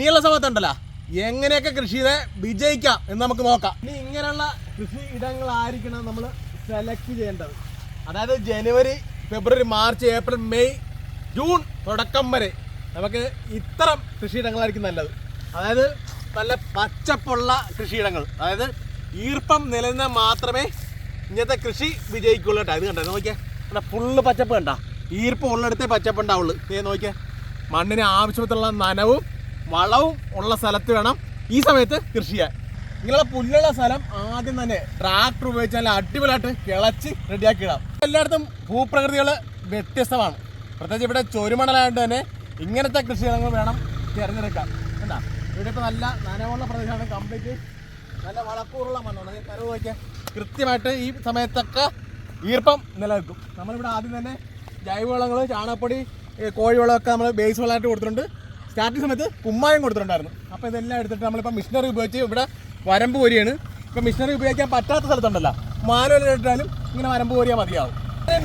ഇനിയുള്ള സമയത്തുണ്ടല്ലോ. എങ്ങനെയൊക്കെ കൃഷി ചെയ്ത് വിജയിക്കാം എന്ന് നമുക്ക് നോക്കാം. ഇനി ഇങ്ങനെയുള്ള കൃഷി ഇടങ്ങളായിരിക്കണം നമ്മൾ സെലക്ട് ചെയ്യേണ്ടത്. അതായത് January February March April May June തുടക്കം വരെ നമുക്ക് ഇത്തരം കൃഷിയിടങ്ങളായിരിക്കും നല്ലത്. അതായത് നല്ല പച്ചപ്പുള്ള കൃഷിയിടങ്ങൾ അതായത് ഈർപ്പം നിലനിന്ന മാത്രമേ ഇങ്ങനത്തെ കൃഷി വിജയിക്കുള്ളൂ കേട്ടോ. ഇത് കണ്ടോ? നോക്കിയേ. അല്ല ഫുള്ള് പച്ചപ്പ് കണ്ട? ഈർപ്പം ഉള്ളിടത്തേ പച്ചപ്പ് ഉണ്ടാവുള്ളൂ. നോക്കിയേ. മണ്ണിന് ആവശ്യത്തിലുള്ള നനവും വളവും ഉള്ള സ്ഥലത്ത് വേണം ഈ സമയത്ത് കൃഷി ചെയ്യാൻ. ഇങ്ങനെയുള്ള പുല്ലുള്ള സ്ഥലം ആദ്യം തന്നെ ട്രാക്ടർ ഉപയോഗിച്ച് നല്ല അടിപൊളിയായിട്ട് കിളച്ച് റെഡിയാക്കി ഇടാം. എല്ലായിടത്തും ഭൂപ്രകൃതികൾ വ്യത്യസ്തമാണ്. പ്രത്യേകിച്ച് ഇവിടെ ചൊരുമണലായതുകൊണ്ട് തന്നെ ഇങ്ങനത്തെ കൃഷിയിടങ്ങൾ വേണം തിരഞ്ഞെടുക്കാൻ. എന്താ ഇവിടെ ഇപ്പോൾ നല്ല നനവുള്ള പ്രദേശമാണ് കംപ്ലീറ്റ് നല്ല വളക്കൂറുള്ള മണ്ണാണ്. കരവ് നോക്കിയാൽ കൃത്യമായിട്ട് ഈ സമയത്തൊക്കെ ഈർപ്പം നിലനിൽക്കും. നമ്മളിവിടെ ആദ്യം തന്നെ ജൈവവളങ്ങൾ ചാണകപ്പൊടി കോഴിവളമൊക്കെ നമ്മൾ ബേസ് വളമായിട്ട് കൊടുത്തിട്ടുണ്ട്. സ്റ്റാർട്ടിങ് സമയത്ത് കുമ്മായം കൊടുത്തിട്ടുണ്ടായിരുന്നു. അപ്പോൾ ഇതെല്ലാം എടുത്തിട്ട് നമ്മളിപ്പോൾ മിഷനറി ഉപയോഗിച്ച് ഇവിടെ വരമ്പ് കോരിയാണ്. ഇപ്പോൾ മിഷനറി ഉപയോഗിക്കാൻ പറ്റാത്ത സ്ഥലത്തുണ്ടല്ലോ. മാനുവൽ ഇട്ടാലും ഇങ്ങനെ വരമ്പ് കോരിയാൽ മതിയാവും.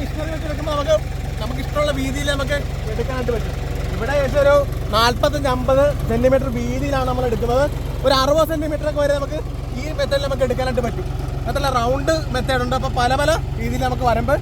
മിഷനറി വെച്ച് എടുക്കുമ്പോൾ നമുക്ക് നമുക്ക് ഇഷ്ടമുള്ള വീതിയിൽ നമുക്ക് എടുക്കാനായിട്ട് പറ്റും. ഇവിടെ ഏകദേശം ഒരു നാൽപ്പത്തഞ്ച് അമ്പത് സെന്റിമീറ്റർ വീതിയിലാണ് നമ്മൾ എടുക്കുന്നത്. ഒരു അറുപത് സെന്റിമീറ്റർ ഒക്കെ വരെ നമുക്ക് ഈ മെത്തേഡിൽ നമുക്ക് എടുക്കാനായിട്ട് പറ്റും. അതല്ല റൗണ്ട് മെത്തേഡ് ഉണ്ട്. അപ്പോൾ പല പല രീതിയിൽ നമുക്ക് വരമ്പ്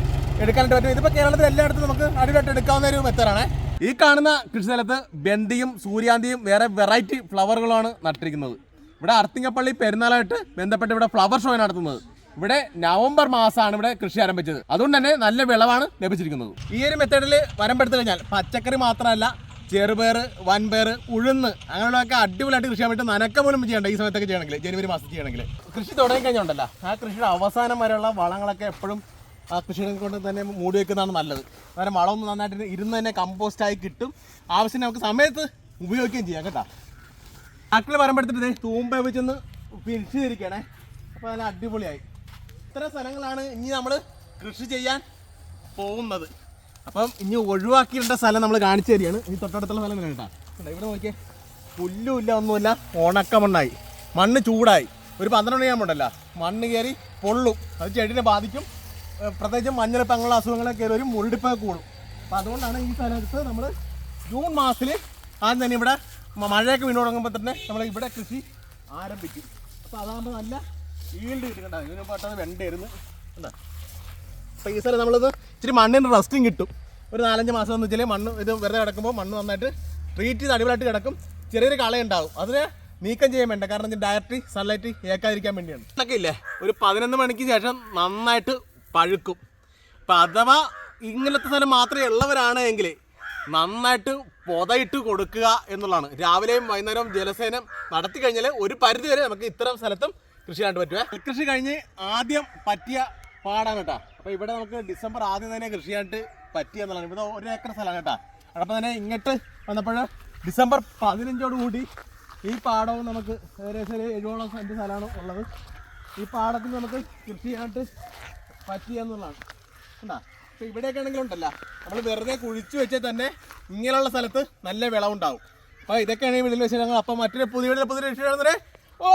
എടുക്കാനായിട്ട് പറ്റും. ഇതിപ്പോൾ കേരളത്തിൽ എല്ലായിടത്തും നമുക്ക് അടിപൊളിയായിട്ട് എടുക്കാവുന്ന ഒരു മെത്തേഡാണ് ഈ കാണുന്ന കൃഷിസ്ഥലത്ത് ബന്ദിയും സൂര്യാന്തിയും വേറെ വെറൈറ്റി ഫ്ലവറുകളാണ് നട്ടിരിക്കുന്നത്. ഇവിടെ അർത്തിങ്കപ്പള്ളി പെരുന്നാളായിട്ട് ബന്ധപ്പെട്ട് ഇവിടെ ഫ്ലവർ ഷോ നടത്തുന്നത്. ഇവിടെ നവംബർ മാസമാണ് ഇവിടെ കൃഷി ആരംഭിച്ചത്. അതുകൊണ്ട് തന്നെ നല്ല വിളവാണ് ലഭിച്ചിരിക്കുന്നത്. ഈ ഒരു മെത്തേഡിൽ വരമ്പെടുത്തു കഴിഞ്ഞാൽ പച്ചക്കറി മാത്രമല്ല ചെറുപയർ വൻപയർ ഉഴുന്ന് അങ്ങനെയുള്ളതൊക്കെ അടിപൊളിയായിട്ട് കൃഷി ചെയ്യാൻ വേണ്ടി നനക്ക പോലും ചെയ്യണ്ട ഈ സമയത്തൊക്കെ ചെയ്യണമെങ്കിൽ ജനുവരി മാസം ചെയ്യണമെങ്കിൽ. കൃഷി തുടങ്ങി കഴിഞ്ഞുണ്ടല്ലോ ആ കൃഷിയുടെ അവസാനം വരെയുള്ള വളങ്ങളൊക്കെ എപ്പോഴും ആ കൃഷിയിടം കൊണ്ട് തന്നെ മൂടി വെക്കുന്നതാണ് നല്ലത്. വേറെ വളമൊന്നും നന്നായിട്ട് ഇരുന്ന് തന്നെ കമ്പോസ്റ്റായി കിട്ടും. ആവശ്യത്തിന് നമുക്ക് സമയത്ത് ഉപയോഗിക്കുകയും ചെയ്യാം കേട്ടോ. ആക്കളെ വരുമ്പോഴത്തേക്ക് തൂമ്പ വെച്ചൊന്ന് പിരിച്ചു തിരിക്കണേ അപ്പോൾ നല്ല അടിപൊളിയായി. ഇത്ര സ്ഥലങ്ങളാണ് ഇനി നമ്മൾ കൃഷി ചെയ്യാൻ പോകുന്നത്. അപ്പം ഇനി ഒഴിവാക്കിയിട്ട സ്ഥലം നമ്മൾ കാണിച്ചു തരികയാണ്. ഇനി തൊട്ടടുത്തുള്ള സ്ഥലം കേട്ടോ. ഇവിടെ നോക്കിയേ. പുല്ലുമില്ല ഒന്നുമില്ല. ഉണക്ക മണ്ണായി മണ്ണ് ചൂടായി. ഒരു പന്ത്രണ്ട് മണിയാകുമ്പോണ്ടല്ല. മണ്ണ് കയറി പൊള്ളും. അത് ചെടിനെ ബാധിക്കും. പ്രത്യേകിച്ചും മഞ്ഞളിപ്പ് അങ്ങനെയുള്ള അസുഖങ്ങളൊക്കെ ഒരു മുരടിപ്പൊക്കെ കൂടും. അപ്പോൾ അതുകൊണ്ടാണ് ഈ സ്ഥലത്ത് നമ്മൾ ജൂൺ മാസത്തിൽ ആദ്യം തന്നെ ഇവിടെ മഴയൊക്കെ വീണ് തുടങ്ങുമ്പോൾ തന്നെ നമ്മൾ ഇവിടെ കൃഷി ആരംഭിക്കും. അപ്പോൾ അതാകുമ്പോൾ നല്ല ഈൽഡ് കിട്ടും ഇതിനു ഇതിന് പെട്ടെന്ന് വെണ്ടയായിരുന്നു എന്താ അപ്പോൾ ഈ സ്ഥലം നമ്മളിത് ഇച്ചിരി മണ്ണിന് റെസ്റ്റിങ് കിട്ടും. ഒരു നാലഞ്ച് മാസം എന്ന് വെച്ചാൽ മണ്ണ് ഇത് വെറുതെ കിടക്കുമ്പോൾ മണ്ണ് നന്നായിട്ട് ട്രീറ്റ് ചെയ്ത് അടിപൊളിയായിട്ട് കിടക്കും. ചെറിയൊരു കളയുണ്ടാവും അതിനെ നീക്കം ചെയ്യാൻ വേണ്ട. കാരണം ഡയറക്റ്റ് സൺലൈറ്റ് ഏക്കാതിരിക്കാൻ വേണ്ടിയാണ്. ഇതൊക്കെ ഇല്ലേ? ഒരു പതിനൊന്ന് മണിക്ക് ശേഷം നന്നായിട്ട് പഴുക്കും. അപ്പം അഥവാ ഇങ്ങനത്തെ സ്ഥലം മാത്രമേ ഉള്ളവരാണ് എങ്കിൽ നന്നായിട്ട് പൊതയിട്ട് കൊടുക്കുക എന്നുള്ളതാണ്. രാവിലെയും വൈകുന്നേരവും ജലസേനം നടത്തി കഴിഞ്ഞാൽ ഒരു പരിധി വരെ നമുക്ക് ഇത്തരം സ്ഥലത്തും കൃഷി ചെയ്യാൻ പറ്റുമേ കൃഷി കഴിഞ്ഞ് ആദ്യം പറ്റിയ പാടാണ് കേട്ടോ. അപ്പോൾ ഇവിടെ നമുക്ക് ഡിസംബർ ആദ്യം തന്നെ കൃഷി ചെയ്യാനായിട്ട് പറ്റിയ എന്നുള്ളതാണ് ഇവിടെ ഒരു ഏക്കർ സ്ഥലമാണ് കേട്ടോ. അപ്പോൾ തന്നെ ഇങ്ങോട്ട് വന്നപ്പോൾ ഡിസംബർ പതിനഞ്ചോട് കൂടി ഈ പാടവും നമുക്ക് ഏകദേശം ഒരു എഴുപതോളം സെന്റ് സ്ഥലമാണ് ഉള്ളത്. ഈ പാടത്തിൽ നമുക്ക് കൃഷി ചെയ്യാനായിട്ട് പറ്റിയ എന്നുള്ളതാണ്. കണ്ടാ? അപ്പോൾ ഇവിടെയൊക്കെ ആണെങ്കിലും ഉണ്ടല്ലോ. നമ്മൾ വെറുതെ കുഴിച്ചു വെച്ചാൽ തന്നെ ഇങ്ങനെയുള്ള സ്ഥലത്ത് നല്ല വിളവുണ്ടാവും. അപ്പോൾ ഇതൊക്കെയാണ് ഈ വീട്ടിൽ വെച്ചാൽ ഞങ്ങൾ അപ്പം മറ്റൊരു പുതിയ വീട്ടിൽ പുതിയ രക്ഷ ഓ